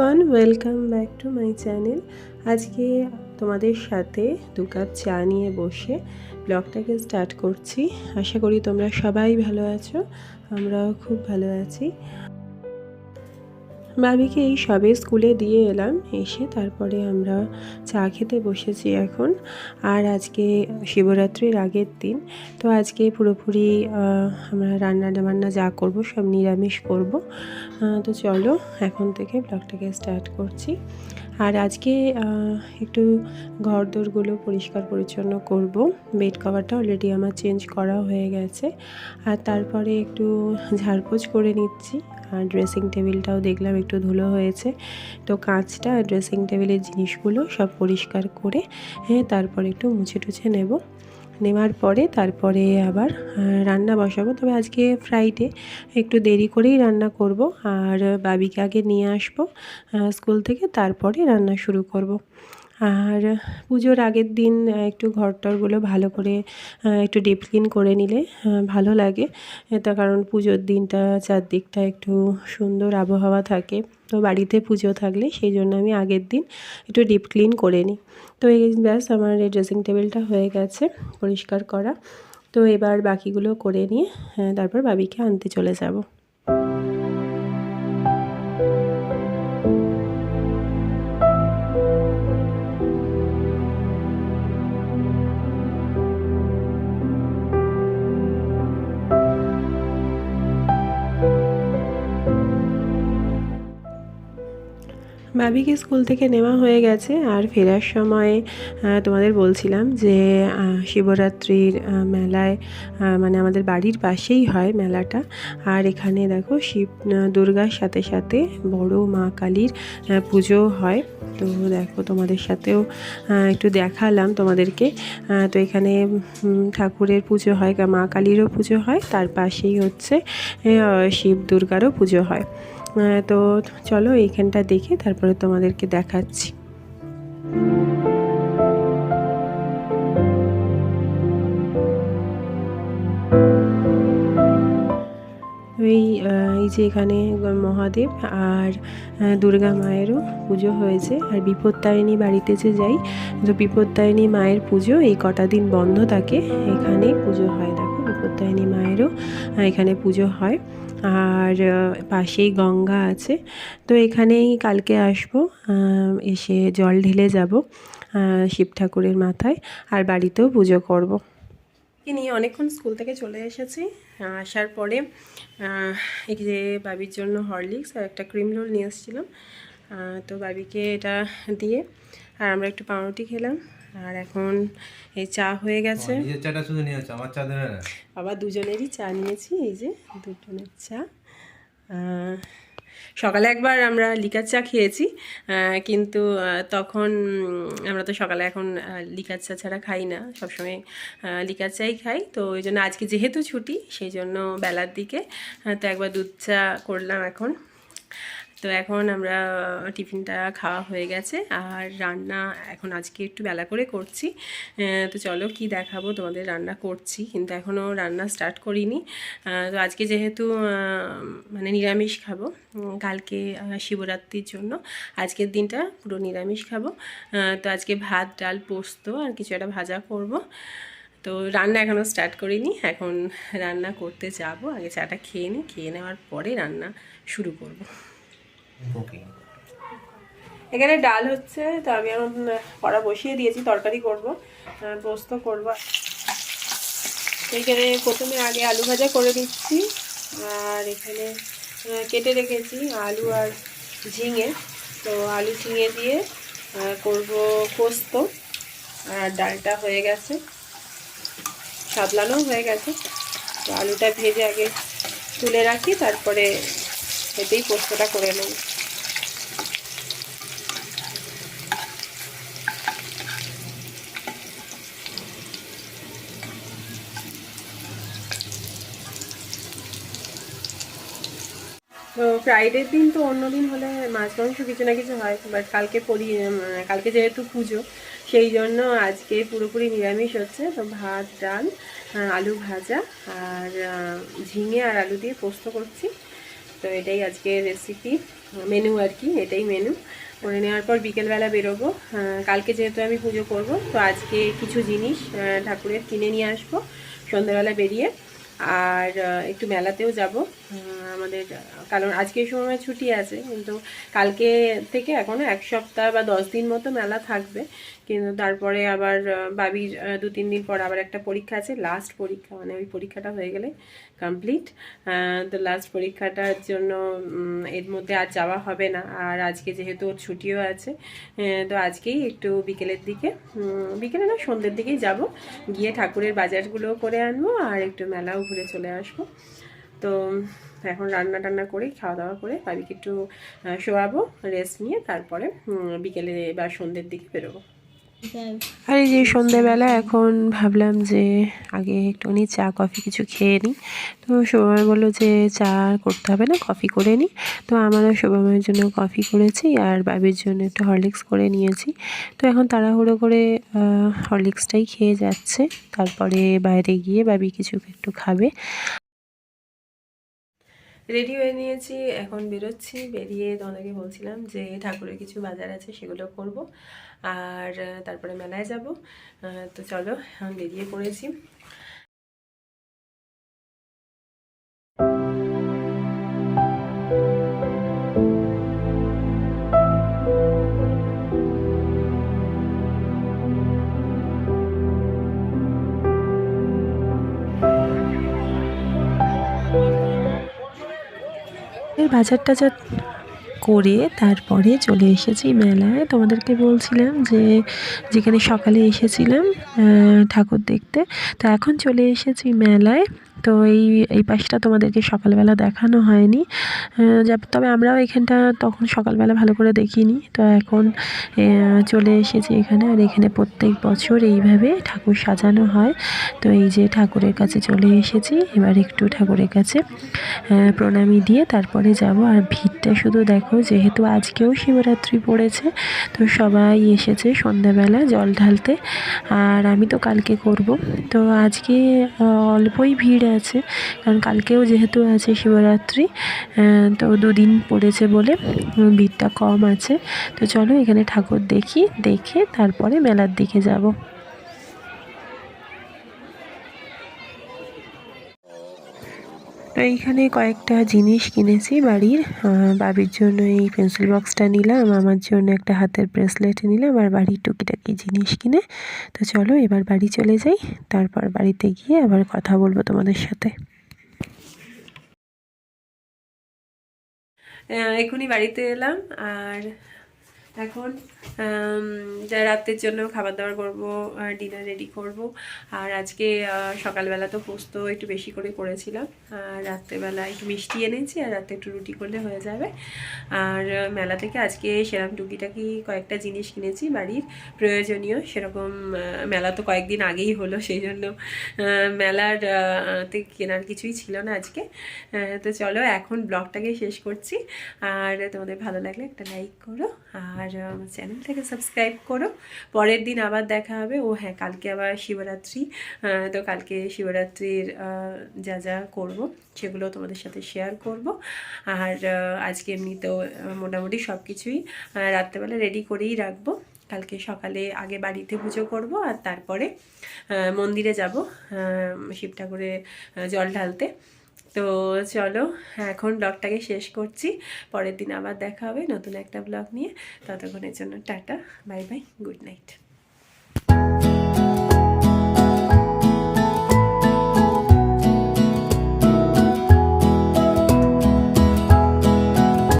Everyone welcome back to my channel আজকে তোমাদের সাথে দু কাপ চা নিয়ে বসে ব্লগটাকে স্টার্ট করছি। আশা করি তোমরা সবাই ভালো আছো, আমরাও খুব ভালো আছি। বাবিকে এই সবে স্কুলে দিয়ে এলাম, এসে তারপরে আমরা চা খেতে বসেছি এখন। আর আজকে শিবরাত্রির আগের দিন, তো আজকে পুরোপুরি আমরা রান্না বান্না যা করব সব নিরামিষ করব। তো চলো এখন থেকে ব্লগটাকে স্টার্ট করছি। আর আজকে একটু ঘর দোরগুলো পরিষ্কার পরিচ্ছন্ন করব। বেড কভারটা অলরেডি আমার চেঞ্জ করা হয়ে গেছে। আর তারপরে একটু ঝাড়পোছ করে নিচ্ছি। আর ড্রেসিং টেবিলটাও দেখলাম একটু ধুলো হয়েছে। তো কাঁচটা ড্রেসিং টেবিলের জিনিসগুলো সব পরিষ্কার করে হ্যাঁ তারপরে একটু মুছে টুছে নেব। নেওয়ার পরে তারপরে আবার রান্না বসাবো। তবে আজকে ফ্রাইডে একটু দেরি করেই রান্না করব। আর বাবিকে আগে নিয়ে আসব স্কুল থেকে, তারপরে রান্না শুরু করব। আর পুজোর আগের দিন একটু ঘর টরগুলো ভালো করে একটু ডিপ ক্লিন করে নিলে ভালো লাগে। তার কারণ পুজোর দিনটা চারদিকটা একটু সুন্দর আবহাওয়া থাকে। তো বাড়িতে পুজো থাকলে সেই জন্য আমি আগের দিন একটু ডিপ ক্লিন করে নিই। তো এই ব্যাস আমার এই ড্রেসিং টেবিলটা হয়ে গেছে, পরিষ্কার করা। তো এবার বাকিগুলো করে নিয়ে তারপর বাবিকে আনতে চলে যাব। বাবিকে স্কুল থেকে নেওয়া হয়ে গেছে আর ফেরার সময় তোমাদের বলছিলাম যে শিবরাত্রির মেলায় মানে আমাদের বাড়ির পাশেই হয় মেলাটা। আর এখানে দেখো শিব দুর্গার সাথে সাথে বড় মা কালীর পুজো হয়। তো দেখো তোমাদের সাথেও একটু দেখালাম তোমাদেরকে। তো এখানে ঠাকুরের পুজো হয়, মা কালীরও পুজো হয়, তার পাশেই হচ্ছে শিব দুর্গারও পুজো হয়। তো চলো এইখানটা দেখে তারপরে তোমাদেরকে দেখাচ্ছি। এই এই যে এখানে মহাদেব আর দুর্গা মায়েরও পুজো হয়েছে। আর বিপত্তারিণী বাড়িতে যে যাই, তো বিপত্তারিণী মায়ের পুজো এই কটা দিন বন্ধ থাকে। এখানে পুজো হয় দেখো। বিপত্তারিণী মায়েরও। এখানে পুজো হয়। আর পাশেই গঙ্গা আছে। তো এখানেই কালকে আসব। এসে জল ঢেলে যাব শিব ঠাকুরের মাথায়। আর বাড়িতেও পুজো করব। একে নিয়ে অনেকক্ষণ স্কুল থেকে চলে এসেছি। আসার পরে এই যে বাবির জন্য হরলিক্স আর একটা ক্রিম রোল নিয়ে এসেছিলাম। তো বাবিকে এটা দিয়ে, আর আমরা একটু পাউরুটি খেলাম। আর এখন এই চা হয়ে গেছে। নিজের চাটা শুধু নিয়েছো আমার চা দেবে না? আবার দুজনেরই চা নিয়েছি এই যে দুজনের চা। সকালে একবার আমরা লিকার চা খেয়েছি কিন্তু তখন আমরা তো সকালে এখন লিকার চা ছাড়া খাই না সবসময় লিকার চাই খাই। তো ওই জন্য আজকে যেহেতু ছুটি সেই জন্য বেলার দিকে তো একবার দুধ চা করলাম এখন। তো এখন আমরা টিফিনটা খাওয়া হয়ে গেছে। আর রান্না এখন আজকে একটু বেলা করে করছি। তো চলো কি দেখাবো? তোমাদের রান্না করছি। কিন্তু এখনও রান্না স্টার্ট করিনি। তো আজকে যেহেতু মানে নিরামিষ খাব কালকে শিবরাত্রির জন্য। আজকের দিনটা পুরো নিরামিষ খাব। তো আজকে ভাত, ডাল, পোস্ত আর কিছু একটা ভাজা করব। তো রান্না এখনও স্টার্ট করিনি। এখন রান্না করতে যাব। আগে চাটা খেয়ে নিই খেয়ে নেওয়ার পরে রান্না শুরু করব। কুকিং এখানে ডাল হচ্ছে, তো আমি এখন কড়া বসিয়ে দিয়েছি, তরকারি করব পোস্ত করব। এখানে প্রথমে আগে আলু ভাজা করে দিচ্ছি আর এখানে কেটে রেখেছি আলু আর ঝিঙে। তো আলু ঝিঙে দিয়ে করব পোস্ত, আর ডালটা হয়ে গেছে সাদলানো হয়ে গেছে। তো আলুটা ভেজে আগে তুলে রাখি, তারপরে এতেই পোস্তটা করে নেব। তো ফ্রাইডের দিন তো অন্য দিন হলে মাছ, মাংস কিছু না কিছু হয় বাট কালকে পরি কালকে যেহেতু পুজো, সেই জন্য আজকে পুরোপুরি নিরামিষ হচ্ছে। তো ভাত, ডাল, আলু ভাজা আর ঝিঙে আর আলু দিয়ে পোস্ত করছি। তো এটাই আজকে রেসিপি মেনু আর কি, এটাই মেনু করে নেওয়ার পর বিকেলবেলা বেরোবো। কালকে যেহেতু আমি পুজো করব, তো আজকে কিছু জিনিস ঠাকুরের কিনে নিয়ে আসব সন্ধ্যাবেলা বেরিয়ে। আর একটু মেলাতেও যাব। আমাদের, কারণ আজকে সময় ছুটি আছে, কিন্তু কালকে থেকে এখনও এক সপ্তাহ বা দশ দিন মতো মেলা থাকবে। কিন্তু তারপরে আবার বাবির দু তিন দিন পর আবার একটা পরীক্ষা আছে লাস্ট পরীক্ষা মানে ওই পরীক্ষাটা হয়ে গেলে কমপ্লিট তো লাস্ট পরীক্ষাটার জন্য এর মধ্যে আর যাওয়া হবে না। আর আজকে যেহেতু ওর ছুটিও আছে তো আজকেই একটু বিকেলের দিকে বিকেলে না, সন্ধ্যের দিকেই যাব। গিয়ে ঠাকুরের বাজারগুলোও করে আনব আর একটু মেলাও ঘুরে চলে আসব। তো, এখন রান্না টান্না করে, খাওয়া দাওয়া করে বাবিকে একটু শোয়াবো রেস্ট নিয়ে তারপরে বিকেলে বা সন্ধ্যের দিকে বেরোবো। আর এই যে সন্ধেবেলা, এখন ভাবলাম যে আগে একটুখানি চা, কফি কিছু খেয়ে নিই। তো শোভাময় বলল যে চা করতে হবে না, কফি করে নিই। তো আমারও শোভাময়ের জন্য কফি করেছি আর বাবির জন্য একটু হরলিক্স করে নিয়েছি। তো এখন তাড়াহুড়ো করে হরলিক্সটাই খেয়ে যাচ্ছে। তারপরে বাইরে গিয়ে বাবি কিছু একটু খাবে। রেডি হয়ে নিয়েছি, এখন বেরোচ্ছি। বেরিয়ে তোমাদেরকে বলছিলাম যে ঠাকুরের কিছু বাজার আছে, সেগুলো করব। আর, তারপরে মেলায় যাব। তো চলো, এখন বেরিয়ে পড়েছি। বাজার টাজার করে তারপরে চলে এসেছি মেলায়। তোমাদেরকে বলছিলাম যে, যেখানে সকালে এসেছিলাম ঠাকুর দেখতে। তো এখন চলে এসেছি মেলায়। তো এই এই পাশটা তোমাদেরকে সকালবেলা দেখানো হয়নি। তবে আমরাও এখানটা তখন সকালবেলা ভালো করে দেখিনি। তো এখন চলে এসেছি এখানে। আর এখানে প্রত্যেক বছর এইভাবে ঠাকুর সাজানো হয়। তো এই যে ঠাকুরের কাছে চলে এসেছি। এবার একটু ঠাকুরের কাছে প্রণামী দিয়ে তারপরে যাব। আর ভিড়টা শুধু দেখো যেহেতু আজকেও শিবরাত্রি পড়েছে, তো সবাই এসেছে সন্ধ্যাবেলা জল ঢালতে। আর আমি তো কালকে করব। তো আজকে অল্পই ভিড় আছে, কারণ কালকেও যেহেতু আছে শিবরাত্রি তো দুদিন পড়েছে বলে ভিড়টা কম আছে। তো চলো এখানে ঠাকুর দেখি, দেখে তারপরে মেলার দিকে যাব। তো এইখানে কয়েকটা জিনিস কিনেছি বাড়ির। বাবির জন্য এই পেন্সিল বক্সটা নিলাম, আমার জন্য একটা হাতের ব্রেসলেট নিলাম আর বাড়ির টুকিটাকি জিনিস কিনে। তো চলো এবার বাড়ি চলে যাই, তারপর বাড়িতে গিয়ে আবার কথা বলব তোমাদের সাথে। এখনই বাড়িতে এলাম আর এখন রাতের জন্য খাবার দাবার করব ডিনার রেডি করব। আর আজকে সকালবেলা তো পোস্ত একটু বেশি করে করেছিলাম। আর রাত্রেবেলা একটু মিষ্টি এনেছি, আর রাতে একটু রুটি করলে হয়ে যাবে। আর মেলা থেকে আজকে সেরকম টুকিটাকি কয়েকটা জিনিস কিনেছি বাড়ির, প্রয়োজনীয়। সেরকম মেলা তো কয়েকদিন আগেই হলো, সেই জন্য মেলার তে কেনার কিছুই ছিল না আজকে। তো চলো এখন ব্লগটাকে শেষ করছি। আর তোমাদের ভালো লাগলে একটা লাইক করো। আর আমার চ্যানেলটাকে সাবস্ক্রাইব করো। পরের দিন আবার দেখা হবে। ও হ্যাঁ কালকে আবার শিবরাত্রি। তো কালকে শিবরাত্রির যা যা করব সেগুলো তোমাদের সাথে শেয়ার করব। আর আজকে এমনিতেও আহ, মোটামুটি সব কিছুই রাত্রেবেলা রেডি করেই রাখব। কালকে সকালে আগে বাড়িতে পুজো করব আর তারপরে মন্দিরে যাব শিব ঠাকুরের আহ, জল ঢালতে। তো চলো, এখন ব্লগটাকে শেষ করছি। পরের দিন আবার দেখা হবে নতুন একটা ব্লগ নিয়ে। ততক্ষণের জন্য tata bye bye good night